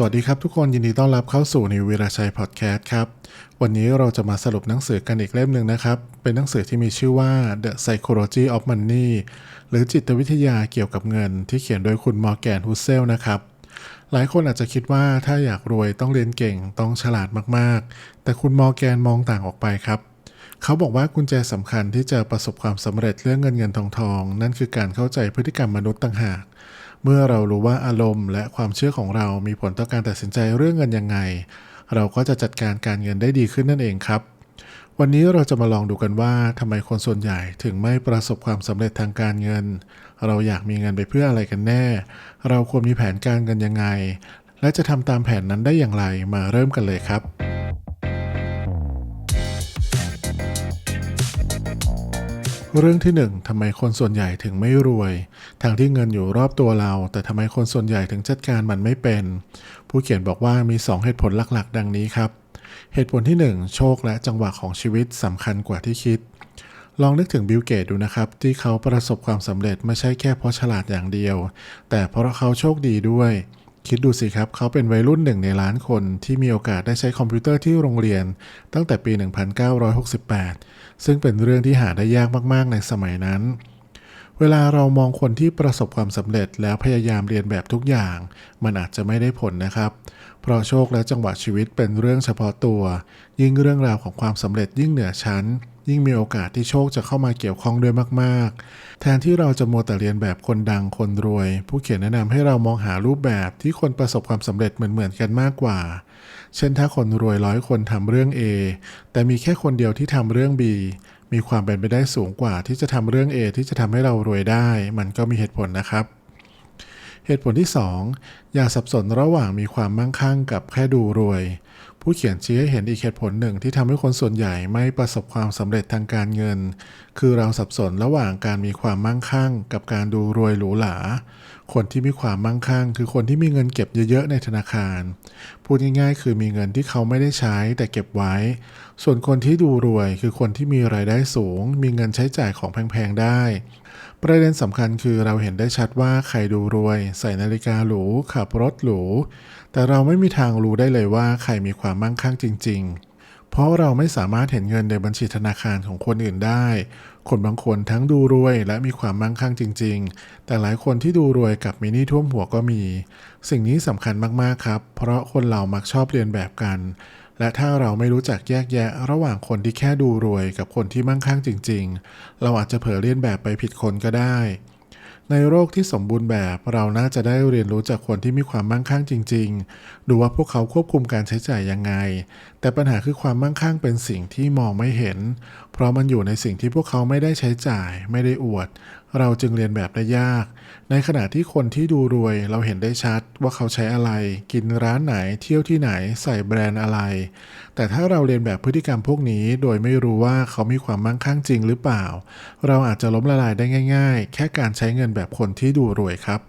สวัสดีครับทุกคนยินดีต้อนรับเข้าสู่นิววิราชัยพอดแคสต์ครับ วันนี้เราจะมาสรุปหนังสือกันอีกเล่มหนึ่งนะครับ เป็นหนังสือที่มีชื่อว่า The Psychology of Money หรือจิตวิทยาเกี่ยวกับเงิน ที่เขียนโดยคุณมอร์แกนฮุสเซลนะครับ หลายคนอาจจะคิดว่าถ้าอยากรวยต้องเรียนเก่งต้องฉลาดมากๆ แต่คุณมอร์แกนมองต่างออกไปครับเขาบอกว่ากุญแจสำคัญที่จะประสบความสำเร็จเรื่องเงินเงินทองทอง นั่นคือการเข้าใจพฤติกรรมมนุษย์ต่างหาก เมื่อเรารู้ว่าอารมณ์ และความเชื่อของเรามีผลต่อการตัดสินใจเรื่องเงินยังไง เราก็จะจัดการการเงินได้ดีขึ้นนั่นเองครับ วันนี้เราจะมาลองดูกันว่าทำไมคนส่วนใหญ่ถึงไม่ประสบความสำเร็จทางการเงิน เราอยากมีเงินไปเพื่ออะไรกันแน่ เราควรมีแผนการเงินยังไง และจะทำตามแผนนั้นได้อย่างไรมาเริ่มกันเลยครับ เรื่องที่หนึ่งทำไมคนส่วนใหญ่ถึงไม่รวย ทางที่เงินอยู่รอบตัวเรา แต่ทำไมคนส่วนใหญ่ถึงจัดการมันไม่เป็น ผู้เขียนบอกว่ามี 2 เหตุผลหลักๆ ดังนี้ครับ เหตุผลที่ 1 โชคและจังหวะของชีวิตสำคัญกว่าที่คิด ลองนึกถึงบิลเกตดูนะครับ ที่เขาประสบความสำเร็จไม่ใช่แค่เพราะฉลาดอย่างเดียว แต่เพราะเขาโชคดีด้วย คิดดูสิครับ เขาเป็นวัยรุ่นหนึ่งในล้านคนที่มีโอกาสได้ใช้คอมพิวเตอร์ที่โรงเรียน ตั้งแต่ปี 1968 ซึ่งเป็นเรื่องที่หาได้ยากมากๆในสมัยนั้น เวลาเรามองคนที่ประสบความสำเร็จแล้วพยายามเรียนแบบทุกอย่าง มันอาจจะไม่ได้ผลนะครับ เพราะโชคและจังหวะชีวิตเป็นเรื่องเฉพาะตัว ยิ่งเรื่องราวของความสำเร็จยิ่งเหนือชั้น ยิ่งมีโอกาสที่โชคจะเข้ามาเกี่ยวข้องด้วยมากๆ แทนที่เราจะมัวแต่เรียนแบบคนดังคนรวย ผู้เขียนแนะนำให้เรามองหารูปแบบที่คนประสบความสำเร็จเหมือนๆกันมากกว่า เช่นถ้าคนรวยร้อยคนทำเรื่อง A แต่มีแค่คนเดียวที่ทำเรื่อง B มีความเป็นไปได้สูงกว่าที่จะทำเรื่อง A ที่จะทำให้เรารวยได้ มันก็มีเหตุผลนะครับ เหตุผลที่ 2 อย่าสับสนระหว่างมีความมั่งคั่งกับแค่ดูรวย ผู้เขียนชี้ให้เห็นอีกเหตุผลหนึ่งที่ทำให้คนส่วนใหญ่ไม่ประสบความสำเร็จทางการเงิน คือเราสับสนระหว่างการมีความมั่งคั่ง กับการดูรวยหรูหราคนที่มีความมั่งคั่ง คือคนที่มีเงินเก็บเยอะๆในธนาคาร พูดง่ายๆ คือมีเงินที่เขาไม่ได้ใช้แต่เก็บไว้ ส่วนคนที่ดูรวยคือคนที่มีรายได้สูง มีเงินใช้จ่ายของแพงๆได้ ประเด็นสำคัญคือเราเห็นได้ชัดว่าใครดูรวย ใส่นาฬิกาหรู ขับรถหรู แต่เราไม่มีทางรู้ได้เลยว่าใครมีความมั่งคั่งจริง ๆ เพราะเราไม่สามารถเห็นเงินในบัญชีธนาคารของคนอื่นได้ คนบางคนทั้งดูรวยและมีความมั่งคั่งจริง ๆ แต่หลายคนที่ดูรวยกับมีหนี้ท่วมหัวก็มี สิ่งนี้สำคัญมากๆครับ เพราะคนเรามักชอบเรียนแบบกัน และถ้าเราไม่รู้จักแยกแยะ ระหว่างคนที่แค่ดูรวยกับคนที่มั่งคั่งจริง ๆ เราอาจจะเผลอเลียนแบบไปผิดคนก็ได้ ในโลกที่สมบูรณ์แบบเราน่าจะได้เรียนรู้จากคนที่มีความมั่งคั่งจริง ๆ ดูว่าพวกเขาควบคุมการใช้จ่ายยังไง แต่ปัญหาคือความมั่งคั่งเป็นสิ่งที่มองไม่เห็น เพราะมันอยู่ในสิ่งที่พวกเขาไม่ได้ใช้จ่าย ไม่ได้อวดเราจึงเรียนแบบได้ยาก ในขณะที่คนที่ดูรวยเราเห็นได้ชัดว่าเขาใช้อะไร กินร้านไหนเที่ยวที่ไหนใส่แบรนด์อะไร แต่ถ้าเราเรียนแบบพฤติกรรมพวกนี้ โดยไม่รู้ว่าเขามีความมั่งคั่งจริงหรือเปล่า เราอาจจะล้มละลายได้ง่าย ๆ แค่การใช้เงินแบบคนที่ดูรวยครับ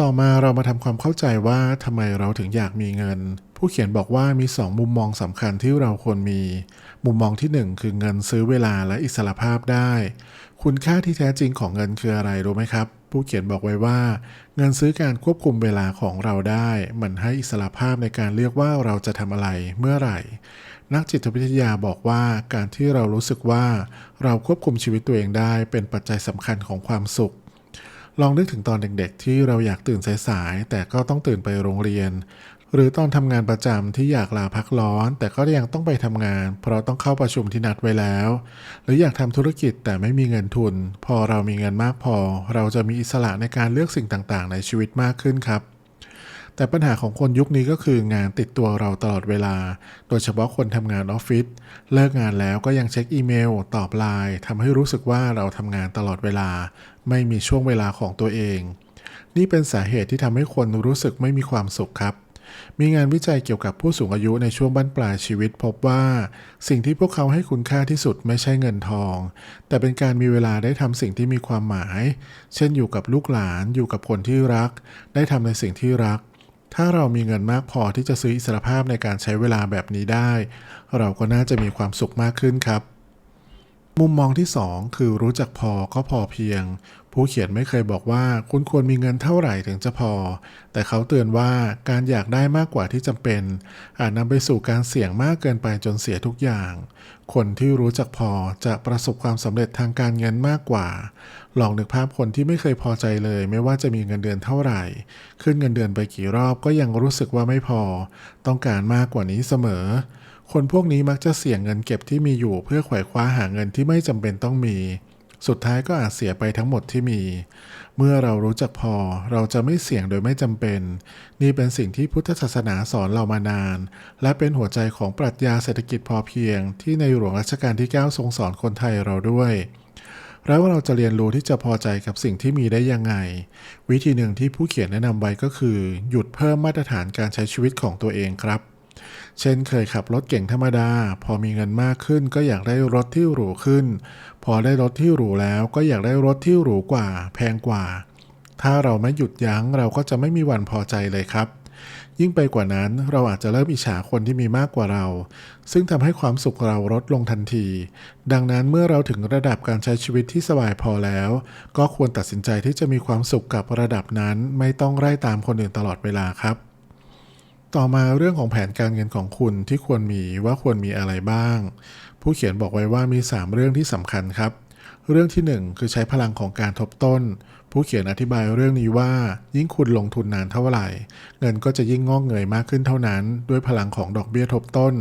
ต่อมาเรามาทำความเข้าใจว่าทำไมเราถึงอยากมีเงิน ผู้เขียนบอกว่ามี 2 มุมมองสำคัญที่เราควรมี มุมมองที่ 1 คือเงินซื้อเวลาและอิสรภาพได้ คุณค่าที่แท้จริงของเงินคืออะไรรู้ไหมครับ ผู้เขียนบอกไว้ว่า เงินซื้อการควบคุมเวลาของเราได้ มันให้อิสระภาพในการเลือกว่าเราจะทำอะไรเมื่อไหร่ นักจิตวิทยาบอกว่าการที่เรารู้สึกว่า เราควบคุมชีวิตตัวเองได้เป็นปัจจัยสำคัญของความสุขลองนึกถึงตอนเด็กๆ ที่เราอยากตื่นสายๆ แต่ก็ต้องตื่นไปโรงเรียน หรือตอนทำงานประจำที่อยากลาพักร้อน แต่ก็ยังต้องไปทำงาน เพราะต้องเข้าประชุมที่นัดไว้แล้ว หรืออยากทำธุรกิจแต่ไม่มีเงินทุน พอเรามีเงินมากพอ เราจะมีอิสระในการเลือกสิ่งต่างๆ ในชีวิตมากขึ้นครับ แต่ปัญหาของคนยุคนี้ก็คืองานติดตัวเราตลอดเวลา โดยเฉพาะคนทำงานออฟฟิศเลิกงานแล้วก็ยังเช็คอีเมล ตอบไลน์ทำให้รู้สึกว่าเราทำงานตลอดเวลา ไม่มีช่วงเวลาของตัวเอง นี่เป็นสาเหตุที่ทำให้คนรู้สึกไม่มีความสุขครับ มีงานวิจัยเกี่ยวกับผู้สูงอายุในช่วงบั้นปลายชีวิต พบว่า สิ่งที่พวกเขาให้คุณค่าที่สุดไม่ใช่เงินทอง แต่เป็นการมีเวลาได้ทำสิ่งที่มีความหมาย เช่นอยู่กับลูกหลานอยู่กับคนที่รัก ได้ทำในสิ่งที่รัก ถ้าเรามีเงินมากพอที่จะซื้ออิสรภาพในการใช้เวลาแบบนี้ได้ เราก็น่าจะมีความสุขมากขึ้นครับ มุมมองที่ 2 คือรู้จักพอก็พอเพียง ผู้เขียนไม่เคยบอกว่าคุณควรมีเงินเท่าไหร่ถึงจะพอ แต่เขาเตือนว่าการอยากได้มากกว่าที่จำเป็น อาจนำไปสู่การเสี่ยงมากเกินไปจนเสียทุกอย่าง คนที่รู้จักพอจะประสบความสำเร็จทางการเงินมากกว่า ลองนึกภาพคนที่ไม่เคยพอใจเลย ไม่ว่าจะมีเงินเดือนเท่าไหร่ ขึ้นเงินเดือนไปกี่รอบก็ยังรู้สึกว่าไม่พอ ต้องการมากกว่านี้เสมอ คนพวกนี้มักจะเสี่ยงเงินเก็บที่มีอยู่เพื่อไขว่คว้าหาเงินที่ไม่จำเป็นต้องมี สุดท้ายก็อาจเสียไปทั้งหมดที่มี เมื่อเรารู้จักพอเราจะไม่เสี่ยงโดยไม่จำเป็น นี่เป็นสิ่งที่พุทธศาสนาสอนเรามานาน และเป็นหัวใจของปรัชญาเศรษฐกิจพอเพียง ที่ในหลวงรัชกาลที่ 9 ทรงสอนคนไทยเราด้วยแล้วเราจะเรียนรู้ที่จะพอใจกับสิ่งที่มีได้ยังไง วิธีหนึ่งที่ผู้เขียนแนะนำไว้ก็คือ หยุดเพิ่มมาตรฐานการใช้ชีวิตของตัวเองครับ เช่นเคยขับรถเก่งธรรมดา พอมีเงินมากขึ้นก็อยากได้รถที่หรูขึ้น พอได้รถที่หรูแล้วก็อยากได้รถที่หรูกว่า แพงกว่า ถ้าเราไม่หยุดยั้งเราก็จะไม่มีวันพอใจเลยครับ ยิ่งไปกว่านั้นเราอาจจะเริ่มอิจฉาคนที่มีมากกว่าเรา ซึ่งทำให้ความสุขเราลดลงทันที ดังนั้นเมื่อเราถึงระดับการใช้ชีวิตที่สบายพอแล้ว ก็ควรตัดสินใจที่จะมีความสุขกับระดับนั้น ไม่ต้องไล่ตามคนอื่นตลอดเวลาครับ ต่อมาเรื่องของแผนการเงินของคุณที่ควรมีว่าควรมีอะไรบ้าง ผู้เขียนบอกไว้ว่ามี 3 เรื่องที่สำคัญครับ เรื่องที่ 1 คือใช้พลังของการทบต้น ผู้เขียนอธิบายเรื่องนี้ว่า ยิ่งคุณลงทุนนานเท่าไหร่ เงินก็จะยิ่งงอกเงยมากขึ้นเท่านั้น ด้วยพลังของดอกเบี้ยทบต้น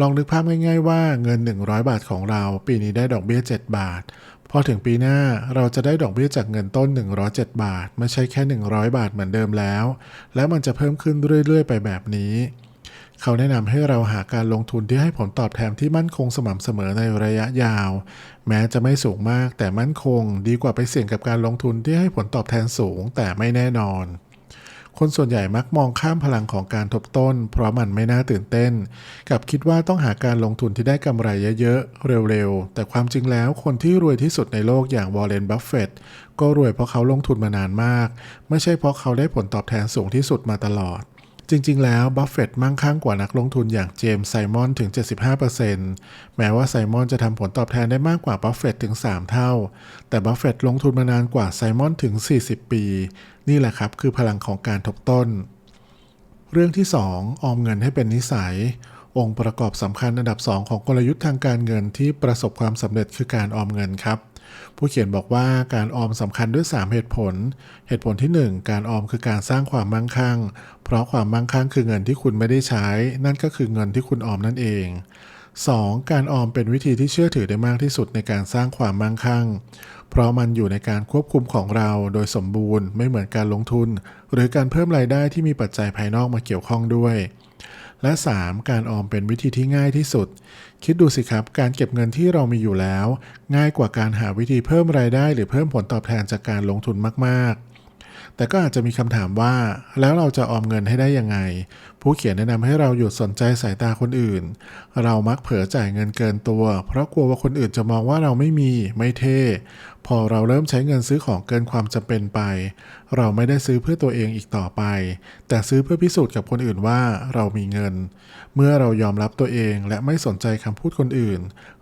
ลองนึกภาพง่าย ๆ ว่าเงิน 100 บาทของเรา ปีนี้ได้ดอกเบี้ย 7 บาท พอถึงปีหน้าเราจะได้ดอกเบี้ยจากเงินต้น 107 บาท ไม่ใช่แค่ 100 บาทเหมือนเดิมแล้ว และมันจะเพิ่มขึ้นเรื่อย ๆ ไปแบบนี้ เขาแนะนำให้เราหาการลงทุนที่ให้ผลตอบแทนที่มั่นคงสม่ำเสมอในระยะยาว แม้จะไม่สูงมากแต่มั่นคง ดีกว่าไปเสี่ยงกับการลงทุนที่ให้ผลตอบแทนสูงแต่ไม่แน่นอน คนส่วนใหญ่มักมองข้ามพลังของการทบต้น เพราะมันไม่น่าตื่นเต้น กับคิดว่าต้องหาการลงทุนที่ได้กำไรเยอะๆ เร็วๆ แต่ความจริงแล้วคนที่รวยที่สุดในโลกอย่างวอร์เรน บัฟเฟตต์ก็รวยเพราะเขาลงทุนมานานมาก ไม่ใช่เพราะเขาได้ผลตอบแทนสูงที่สุดมาตลอด จริง ๆ แล้วบัฟเฟตต์มั่งคั่งกว่านักลงทุนอย่างเจมส์ไซมอนถึง 75%แม้ว่าไซมอนจะทำผลตอบแทนได้มากกว่าบัฟเฟตต์ถึง 3 เท่า แต่บัฟเฟตต์ลงทุนมานานกว่าไซมอนถึง 40 ปี นี่แหละครับคือพลังของการทบต้น เรื่องที่ 2 ออมเงินให้เป็นนิสัย องค์ประกอบสำคัญอันดับ 2 ของกลยุทธ์ทางการเงินที่ประสบความสำเร็จคือการออมเงินครับ ผู้เขียนบอกว่าการออมสำคัญด้วย 3 เหตุผล เหตุผลที่ 1 การออมคือการสร้างความมั่งคั่ง เพราะความมั่งคั่งคือเงินที่คุณไม่ได้ใช้ นั่นก็คือเงินที่คุณออมนั่นเอง 2. การออมเป็นวิธีที่เชื่อถือได้มากที่สุดในการสร้างความมั่งคั่ง เพราะมันอยู่ในการควบคุมของเราโดยสมบูรณ์ไม่เหมือนการลงทุน หรือการเพิ่มรายได้ที่มีปัจจัยภายนอกมาเกี่ยวข้องด้วย และ 3. การออมเป็นวิธีที่ง่ายที่สุด คิดดูสิครับ การเก็บเงินที่เรามีอยู่แล้ว ง่ายกว่าการหาวิธีเพิ่มรายได้ หรือเพิ่มผลตอบแทนจากการลงทุนมากๆ แต่ก็อาจจะมีคำถามว่า แล้วเราจะออมเงินให้ได้ยังไง ผู้เขียนแนะนำให้เราหยุดสนใจสายตาคนอื่น เรามักเผลอจ่ายเงินเกินตัว เพราะกลัวว่าคนอื่นจะมองว่าเราไม่มีไม่เท่ พอเราเริ่มใช้เงินซื้อของเกินความจำเป็นไป เราไม่ได้ซื้อเพื่อตัวเองอีกต่อไป แต่ซื้อเพื่อพิสูจน์กับคนอื่นว่าเรามีเงิน เมื่อเรายอมรับตัวเองและไม่สนใจคำพูดคนอื่น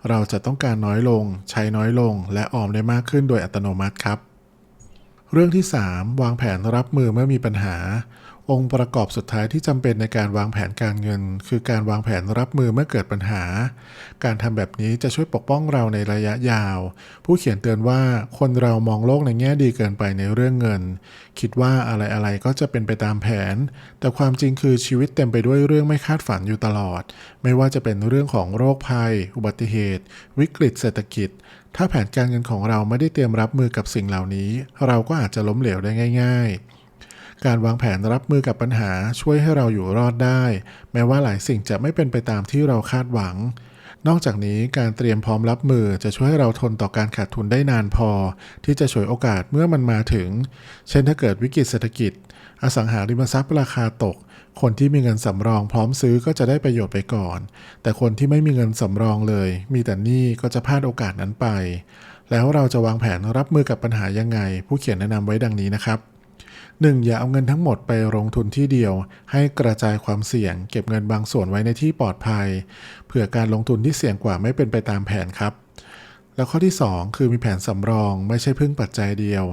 เราจะต้องการน้อยลง ใช้น้อยลง และออมได้มากขึ้นโดยอัตโนมัติครับ เรื่องที่ 3 วางแผนรับมือเมื่อมีปัญหา องค์ประกอบสุดท้ายที่จำเป็นในการวางแผนการเงิน คือการวางแผนรับมือเมื่อเกิดปัญหา การทำแบบนี้จะช่วยปกป้องเราในระยะยาว ผู้เขียนเตือนว่าคนเรามองโลกในแง่ดีเกินไปในเรื่องเงิน คิดว่าอะไรๆก็จะเป็นไปตามแผน แต่ความจริงคือชีวิตเต็มไปด้วยเรื่องไม่คาดฝันอยู่ตลอด ไม่ว่าจะเป็นเรื่องของโรคภัย อุบัติเหตุ วิกฤตเศรษฐกิจ ถ้าแผนการเงินของเราไม่ได้เตรียมรับมือกับสิ่งเหล่านี้ เราก็อาจจะล้มเหลวได้ง่าย ๆ การวางแผนรับมือกับปัญหาช่วยให้เราอยู่รอดได้ แม้ว่าหลายสิ่งจะไม่เป็นไปตามที่เราคาดหวัง นอกจากนี้การเตรียมพร้อมรับมือจะช่วยให้เราทนต่อการขาดทุนได้นานพอ ที่จะฉวยโอกาสเมื่อมันมาถึง เช่นถ้าเกิดวิกฤตเศรษฐกิจ อสังหาริมทรัพย์ราคาตก คนที่มีเงินสำรองพร้อมซื้อก็จะได้ประโยชน์ไปก่อน แต่คนที่ไม่มีเงินสำรองเลย มีแต่หนี้ก็จะพลาดโอกาสนั้นไปแล้วเราจะวางแผนรับมือกับปัญหายังไง ผู้เขียนแนะนำไว้ดังนี้นะครับ 1. อย่าเอาเงินทั้งหมดไปลงทุนที่เดียว ให้กระจายความเสี่ยง เก็บเงินบางส่วนไว้ในที่ปลอดภัย เผื่อการลงทุนที่เสี่ยงกว่าไม่เป็นไปตามแผนครับ แล้วข้อที่ 2 คือมีแผนสำรองไม่ใช่พึ่งปัจจัยเดียว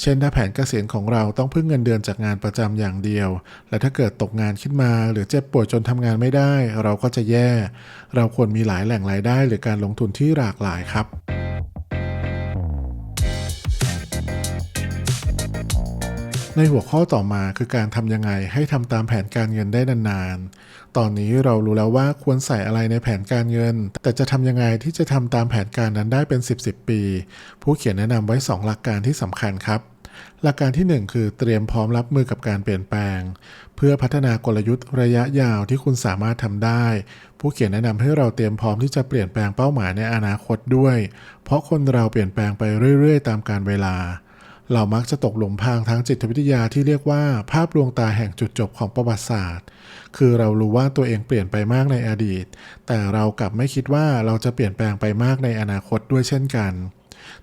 เช่นถ้าแผนเกษียณของเราต้องพึ่งเงินเดือนจากงานประจำอย่างเดียว และถ้าเกิดตกงานขึ้นมา หรือเจ็บป่วยจนทำงานไม่ได้ เราก็จะแย่ เราควรมีหลายแหล่งรายได้ หรือการลงทุนที่หลากหลายครับ ในหัวข้อต่อมาคือการทำยังไงให้ทำตามแผนการเงินได้นานๆ ตอนนี้เรารู้แล้วว่าควรใส่อะไรในแผนการเงิน แต่จะทำยังไงที่จะทำตามแผนการนั้นได้เป็น 10 10 ปี ผู้เขียนแนะนำไว้ 2 หลักการที่สำคัญครับ หลักการที่ 1 คือเตรียมพร้อมรับมือกับการเปลี่ยนแปลง เพื่อพัฒนากลยุทธ์ระยะยาวที่คุณสามารถทำได้ ผู้เขียนแนะนำให้เราเตรียมพร้อมที่จะเปลี่ยนแปลงเป้าหมายในอนาคตด้วย เพราะคนเราเปลี่ยนแปลงไปเรื่อย ๆ ตามการเวลา เรามักจะตกหลุมพรางทางจิตวิทยาที่เรียกว่า ภาพลวงตาแห่งจุดจบของประวัติศาสตร์ คือเรารู้ว่าตัวเองเปลี่ยนไปมากในอดีต แต่เรากลับไม่คิดว่าเราจะเปลี่ยนแปลงไปมากในอนาคตด้วยเช่นกัน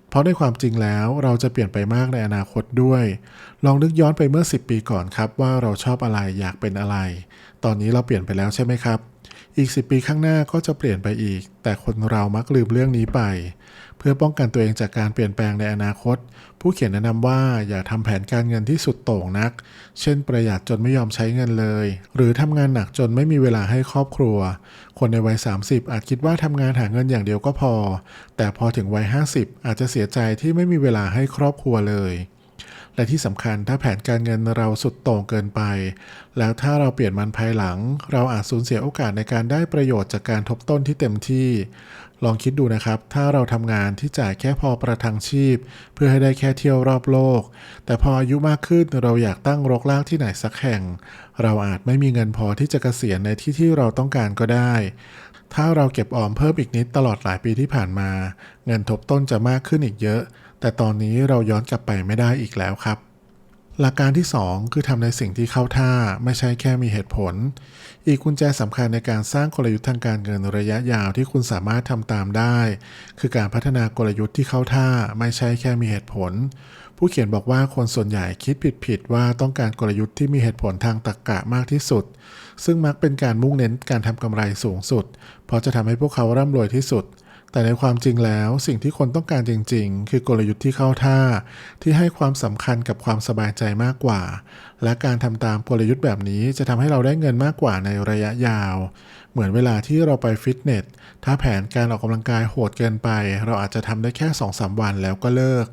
เพราะในความจริงแล้วเราจะเปลี่ยนไปมากในอนาคตด้วย ลองนึกย้อนไปเมื่อ 10 ปีก่อนครับว่าเราชอบอะไรอยากเป็นอะไร ตอนนี้เราเปลี่ยนไปแล้วใช่ไหมครับ อีก 10 ปีข้างหน้าก็จะเปลี่ยนไปอีก แต่คนเรามักลืมเรื่องนี้ไป เพื่อป้องกันตัวเองจากการเปลี่ยนแปลงในอนาคต ผู้เขียนแนะนำว่าอย่าทำแผนการเงินที่สุดโต่งนัก เช่นประหยัดจนไม่ยอมใช้เงินเลย หรือทำงานหนักจนไม่มีเวลาให้ครอบครัว คนในวัย 30 อาจคิดว่าทำงานหาเงินอย่างเดียวก็พอ แต่พอถึงวัย 50 อาจจะเสียใจที่ไม่มีเวลาให้ครอบครัวเลย และที่สำคัญถ้าแผนการเงินเราสุดโต่งเกินไป แล้วถ้าเราเปลี่ยนมันภายหลัง เราอาจสูญเสียโอกาสในการได้ประโยชน์จากการทบต้นที่เต็มที่ ลองคิดดูนะครับ ถ้าเราทำงานที่จ่ายแค่พอประทังชีพ เพื่อให้ได้แค่เที่ยวรอบโลก แต่พออายุมากขึ้นเราอยากตั้งรกรากที่ไหนสักแห่ง เราอาจไม่มีเงินพอที่จะเกษียณในที่ที่เราต้องการก็ได้ถ้าเราเก็บออมเพิ่มอีกนิดตลอดหลายปีที่ผ่านมา เงินทบต้นจะมากขึ้นอีกเยอะ แต่ตอนนี้เราย้อนกลับไปไม่ได้อีกแล้วครับ หลักการที่ 2 คือทำในสิ่งที่เข้าท่าไม่ใช่แค่มีเหตุผล อีกกุญแจสำคัญในการสร้างกลยุทธ์ทางการเงินระยะยาวที่คุณสามารถทำตามได้ คือการพัฒนากลยุทธ์ที่เข้าท่าไม่ใช่แค่มีเหตุผล ผู้เขียนบอกว่าคนส่วนใหญ่คิดผิดๆว่าต้องการกลยุทธ์ที่มีเหตุผลทางตรรกะมากที่สุด ซึ่งมักเป็นการมุ่งเน้นการทำกำไรสูงสุด เพราะจะทำให้พวกเขาร่ำรวยที่สุด แต่ในความจริงแล้วสิ่งที่คนต้องการจริง ๆ คือกลยุทธ์ที่เข้าท่า ที่ให้ความสำคัญกับความสบายใจมากกว่า และการทำตามกลยุทธ์แบบนี้จะทำให้เราได้เงินมากกว่าในระยะยาว เหมือนเวลาที่เราไปฟิตเนสถ้าแผนการออกกำลังกายโหดเกินไป เราอาจจะทำได้แค่ 2-3 วันแล้วก็เลิก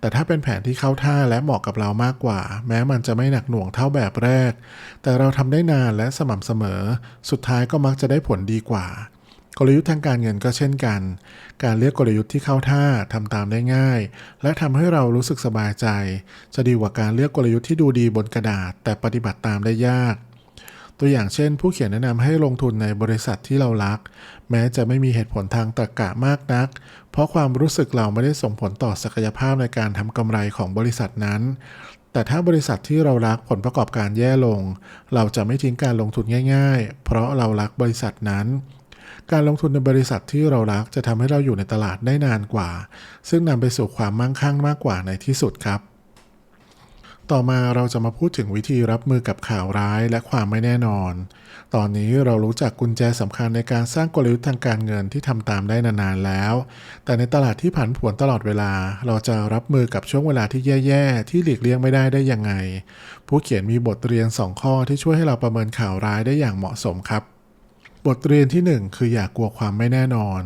แต่ถ้าเป็นแผนที่เข้าท่าและเหมาะกับเรามากกว่า แม้มันจะไม่หนักหน่วงเท่าแบบแรก แต่เราทำได้นานและสม่ำเสมอ สุดท้ายก็มักจะได้ผลดีกว่า กลยุทธ์ทางการเงินก็เช่นกัน การเลือกกลยุทธ์ที่เข้าท่าทำตามได้ง่าย และทำให้เรารู้สึกสบายใจ จะดีกว่าการเลือกกลยุทธ์ที่ดูดีบนกระดาษ แต่ปฏิบัติตามได้ยาก ตัวอย่างเช่น ผู้เขียนแนะนำให้ลงทุนในบริษัทที่เรารัก แม้จะไม่มีเหตุผลทางตรรกะมากนัก เพราะความรู้สึกเราไม่ได้ส่งผลต่อศักยภาพในการทำกำไรของบริษัทนั้น แต่ถ้าบริษัทที่เรารักผลประกอบการแย่ลง เราจะไม่ทิ้งการลงทุนง่าย ๆ เพราะเรารักบริษัทนั้น การลงทุนในบริษัทที่เรารักจะทำให้เราอยู่ในตลาดได้นานกว่า ซึ่งนำไปสู่ความมั่งคั่งมากกว่าในที่สุดครับ ต่อมาเราจะมาพูดถึงวิธีรับมือกับข่าวร้ายและความไม่แน่นอน ตอนนี้เรารู้จักกุญแจสำคัญในการสร้างกลยุทธ์ทางการเงินที่ทำตามได้นานๆแล้ว แต่ในตลาดที่ผันผวนตลอดเวลา เราจะรับมือกับช่วงเวลาที่แย่ๆ ที่หลีกเลี่ยงไม่ได้ได้ยังไง ผู้เขียนมีบทเรียน 2 ข้อที่ช่วยให้เราประเมินข่าวร้ายได้อย่างเหมาะสมครับ บทเรียนที่ 1 คืออย่ากกลัวความไม่แน่นอน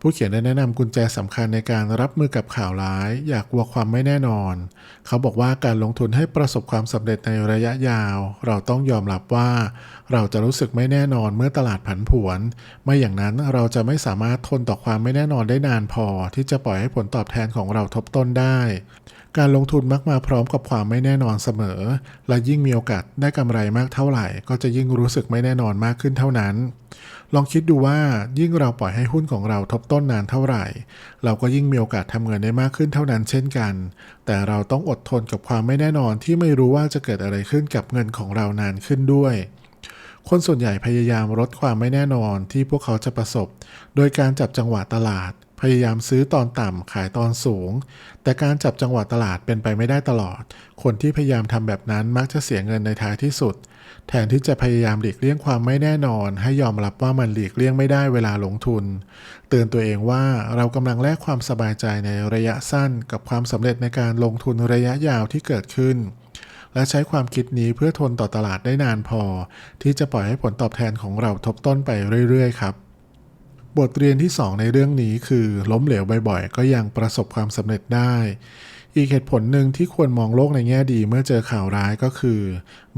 ผู้เขียนได้แนะนำกุญแจสำคัญในการรับมือกับข่าวร้าย อย่ากกลัวความไม่แน่นอน เขาบอกว่าการลงทุนให้ประสบความสำเร็จในระยะยาว เราต้องยอมรับว่า เราจะรู้สึกไม่แน่นอนเมื่อตลาดผันผวน ไม่อย่างนั้นเราจะไม่สามารถทนต่อความไม่แน่นอนได้นานพอ ที่จะปล่อยให้ผลตอบแทนของเราทบต้นได้ การลงทุนมักมาพร้อมกับความไม่แน่นอนเสมอ และยิ่งมีโอกาสได้กำไรมากเท่าไหร่ ก็จะยิ่งรู้สึกไม่แน่นอนมากขึ้นเท่านั้น ลองคิดดูว่ายิ่งเราปล่อยให้หุ้นของเราทบต้นนานเท่าไหร่ เราก็ยิ่งมีโอกาสทำเงินได้มากขึ้นเท่านั้นเช่นกัน แต่เราต้องอดทนกับความไม่แน่นอนที่ไม่รู้ว่าจะเกิดอะไรขึ้นกับเงินของเรานานขึ้นด้วยคนส่วนใหญ่พยายามลดความไม่แน่นอนที่พวกเขาจะประสบ โดยการจับจังหวะตลาด พยายามซื้อตอนต่ำขายตอนสูง แต่การจับจังหวะตลาดเป็นไปไม่ได้ตลอด คนที่พยายามทำแบบนั้นมักจะเสียเงินในท้ายที่สุด แทนที่จะพยายามหลีกเลี่ยงความไม่แน่นอน ให้ยอมรับว่ามันหลีกเลี่ยงไม่ได้เวลาลงทุน เตือนตัวเองว่าเรากำลังแลกความสบายใจในระยะสั้น กับความสำเร็จในการลงทุนระยะยาวที่เกิดขึ้นและใช้ความคิดนี้เพื่อทนต่อตลาดได้นานพอ ที่จะปล่อยให้ผลตอบแทนของเราทบต้นไปเรื่อย ๆ ครับ บทเรียนที่ 2 ในเรื่องนี้คือล้มเหลวบ่อยๆ ก็ยังประสบความสำเร็จได้ อีกเหตุผลหนึ่งที่ควรมองโลกในแง่ดีเมื่อเจอข่าวร้ายก็คือ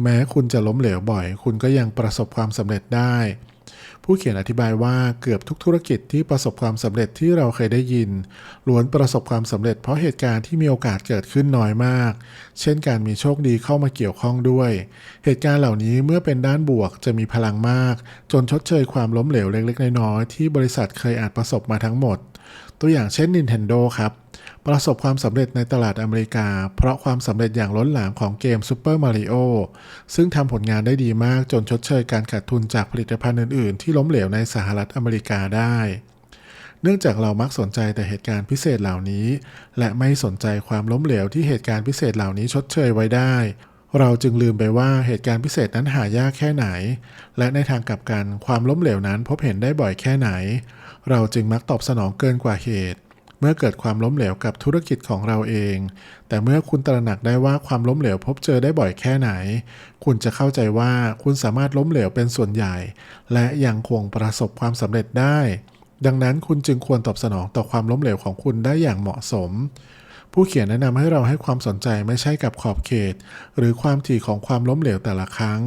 แม้คุณจะล้มเหลวบ่อย คุณก็ยังประสบความสำเร็จได้ ผู้เขียนอธิบายว่าเกือบทุกธุรกิจที่ประสบความสำเร็จที่เราเคยได้ยินล้วนประสบความสำเร็จเพราะเหตุการณ์ที่มีโอกาสเกิดขึ้นน้อยมาก เช่นการมีโชคดีเข้ามาเกี่ยวข้องด้วย เหตุการณ์เหล่านี้เมื่อเป็นด้านบวกจะมีพลังมาก จนชดเชยความล้มเหลวเล็กๆน้อยๆที่บริษัทเคยอาจประสบมาทั้งหมด ตัวอย่างเช่น Nintendo ครับ ประสบความสำเร็จในตลาดอเมริกา เพราะความสำเร็จอย่างล้นหลามของเกม Super Mario ซึ่งทำผลงานได้ดีมากจนชดเชยการขาดทุนจากผลิตภัณฑ์อื่นๆ ที่ล้มเหลวในสหรัฐอเมริกาได้ เนื่องจากเรามักสนใจแต่เหตุการณ์พิเศษเหล่านี้ และไม่สนใจความล้มเหลวที่เหตุการณ์พิเศษเหล่านี้ชดเชยไว้ได้เราจึงลืมไปว่าเหตุการณ์พิเศษนั้นหายากแค่ไหน และในทางกลับกันความล้มเหลวนั้นพบเห็นได้บ่อยแค่ไหน เราจึงมักตอบสนองเกินกว่าเหตุ เมื่อเกิดความล้มเหลวกับธุรกิจของเราเอง แต่เมื่อคุณตระหนักได้ว่าความล้มเหลวพบเจอได้บ่อยแค่ไหน คุณจะเข้าใจว่าคุณสามารถล้มเหลวเป็นส่วนใหญ่ และยังคงประสบความสำเร็จได้ ดังนั้นคุณจึงควรตอบสนองต่อความล้มเหลวของคุณได้อย่างเหมาะสมผู้เขียนแนะนำให้เราให้ความสนใจไม่ใช่กับขอบเขต หรือความถี่ของความล้มเหลวแต่ละครั้ง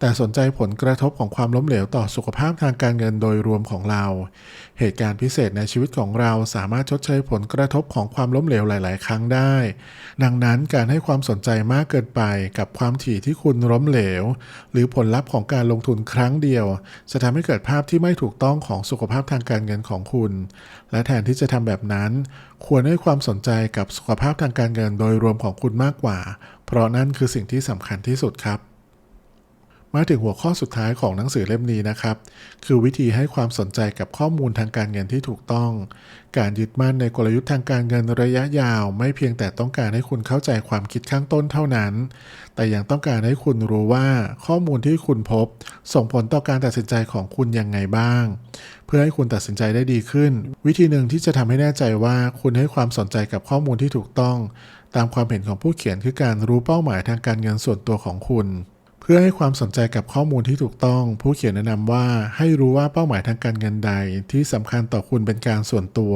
แต่สนใจผลกระทบของความล้มเหลวต่อสุขภาพทางการเงินโดยรวมของเรา เหตุการณ์พิเศษในชีวิตของเราสามารถชดเชยผลกระทบของความล้มเหลวหลาย ๆ ครั้งได้ ดังนั้นการให้ความสนใจมากเกินไปกับความถี่ที่คุณล้มเหลว หรือผลลัพธ์ของการลงทุนครั้งเดียว จะทำให้เกิดภาพที่ไม่ถูกต้องของสุขภาพทางการเงินของคุณ และแทนที่จะทำแบบนั้น ควรให้ความสนใจกับสุขภาพทางการเงินโดยรวมของคุณมากกว่า เพราะนั่นคือสิ่งที่สำคัญที่สุดครับ มาถึงหัวข้อสุดท้ายของหนังสือเล่มนี้นะครับ คือวิธีให้ความสนใจกับข้อมูลทางการเงินที่ถูกต้อง การยึดมั่นในกลยุทธ์ทางการเงินระยะยาว ไม่เพียงแต่ต้องการให้คุณเข้าใจความคิดข้างต้นเท่านั้น แต่ยังต้องการให้คุณรู้ว่าข้อมูลที่คุณพบ ส่งผลต่อการตัดสินใจของคุณยังไงบ้าง เพื่อให้คุณตัดสินใจได้ดีขึ้น วิธีหนึ่งที่จะทำให้แน่ใจว่าคุณให้ความสนใจกับข้อมูลที่ถูกต้อง ตามความเห็นของผู้เขียนคือการรู้เป้าหมายทางการเงินส่วนตัวของคุณ เพื่อให้ความสนใจกับข้อมูลที่ถูกต้อง ผู้เขียนแนะนำว่าให้รู้ว่าเป้าหมายทางการเงินใดที่สำคัญต่อคุณเป็นการส่วนตัว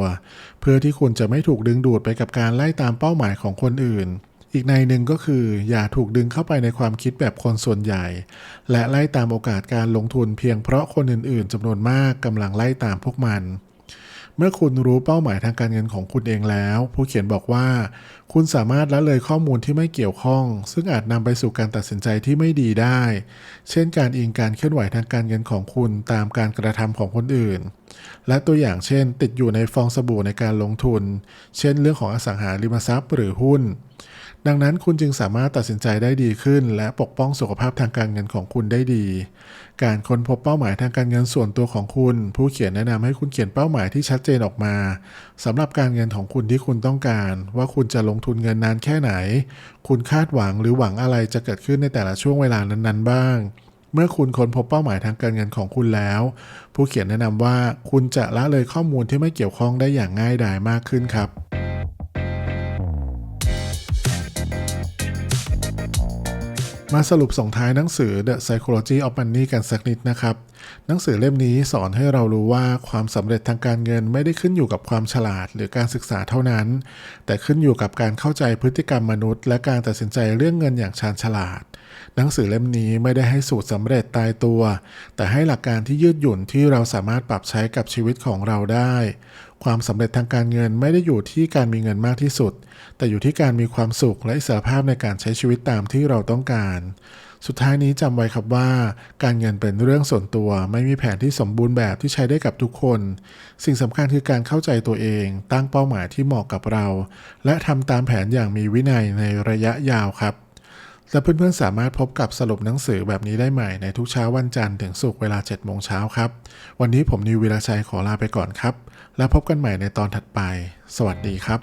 เพื่อที่คุณจะไม่ถูกดึงดูดไปกับการไล่ตามเป้าหมายของคนอื่น อีกในหนึ่งก็คือ อย่าถูกดึงเข้าไปในความคิดแบบคนส่วนใหญ่ และไล่ตามโอกาสการลงทุนเพียงเพราะคนอื่นๆจำนวนมากกำลังไล่ตามพวกมัน เมื่อคุณรู้เป้าหมายทางการเงินของคุณเองแล้ว ผู้เขียนบอกว่า คุณสามารถละเลยข้อมูลที่ไม่เกี่ยวข้อง ซึ่งอาจนำไปสู่การตัดสินใจที่ไม่ดีได้ เช่นการอิงการเคลื่อนไหวทางการเงินของคุณตามการกระทำของคนอื่น และตัวอย่างเช่น ติดอยู่ในฟองสบู่ในการลงทุน เช่น เรื่องของอสังหาริมทรัพย์หรือหุ้น ดังนั้นคุณจึงสามารถตัดสินใจได้ดีขึ้น และปกป้องสุขภาพทางการเงินของคุณได้ดี การค้นพบเป้าหมายทางการเงินส่วนตัวของคุณ ผู้เขียนแนะนำให้คุณเขียนเป้าหมายที่ชัดเจนออกมาสำหรับการเงินของคุณที่คุณต้องการ ว่าคุณจะลงทุนเงินนานแค่ไหน คุณคาดหวังหรือหวังอะไรจะเกิดขึ้นในแต่ละช่วงเวลานั้นๆ บ้างเมื่อคุณค้นพบเป้าหมายทางการเงินของคุณแล้ว ผู้เขียนแนะนำว่าคุณจะละเลยข้อมูลที่ไม่เกี่ยวข้องได้อย่างง่ายดายมากขึ้นครับ มาสรุปส่งท้ายหนังสือ The Psychology of Money กันสักนิดนะครับ หนังสือเล่มนี้สอนให้เรารู้ว่าความสำเร็จทางการเงินไม่ได้ขึ้นอยู่กับความฉลาดหรือการศึกษาเท่านั้น แต่ขึ้นอยู่กับการเข้าใจพฤติกรรมมนุษย์ และการตัดสินใจเรื่องเงินอย่างชาญฉลาด หนังสือเล่มนี้ไม่ได้ให้สูตรสำเร็จตายตัว แต่ให้หลักการที่ยืดหยุ่นที่เราสามารถปรับใช้กับชีวิตของเราได้ ความสำเร็จทางการเงินไม่ได้อยู่ที่การมีเงินมากที่สุด แต่อยู่ที่การมีความสุขและอิสรภาพในการใช้ชีวิตตามที่เราต้องการ สุดท้ายนี้จำไว้ครับว่า การเงินเป็นเรื่องส่วนตัว ไม่มีแผนที่สมบูรณ์แบบที่ใช้ได้กับทุกคน สิ่งสำคัญคือการเข้าใจตัวเอง ตั้งเป้าหมายที่เหมาะกับเรา และทำตามแผนอย่างมีวินัยในระยะยาวครับและเพื่อนๆสามารถพบกับสรุปหนังสือแบบนี้ได้ใหม่ในทุกเช้าวันจันทร์ถึงศุกร์เวลา7โมงเช้าครับ วันนี้ผมนิววิราชัยขอลาไปก่อนครับ แล้วพบกันใหม่ในตอนถัดไป สวัสดีครับ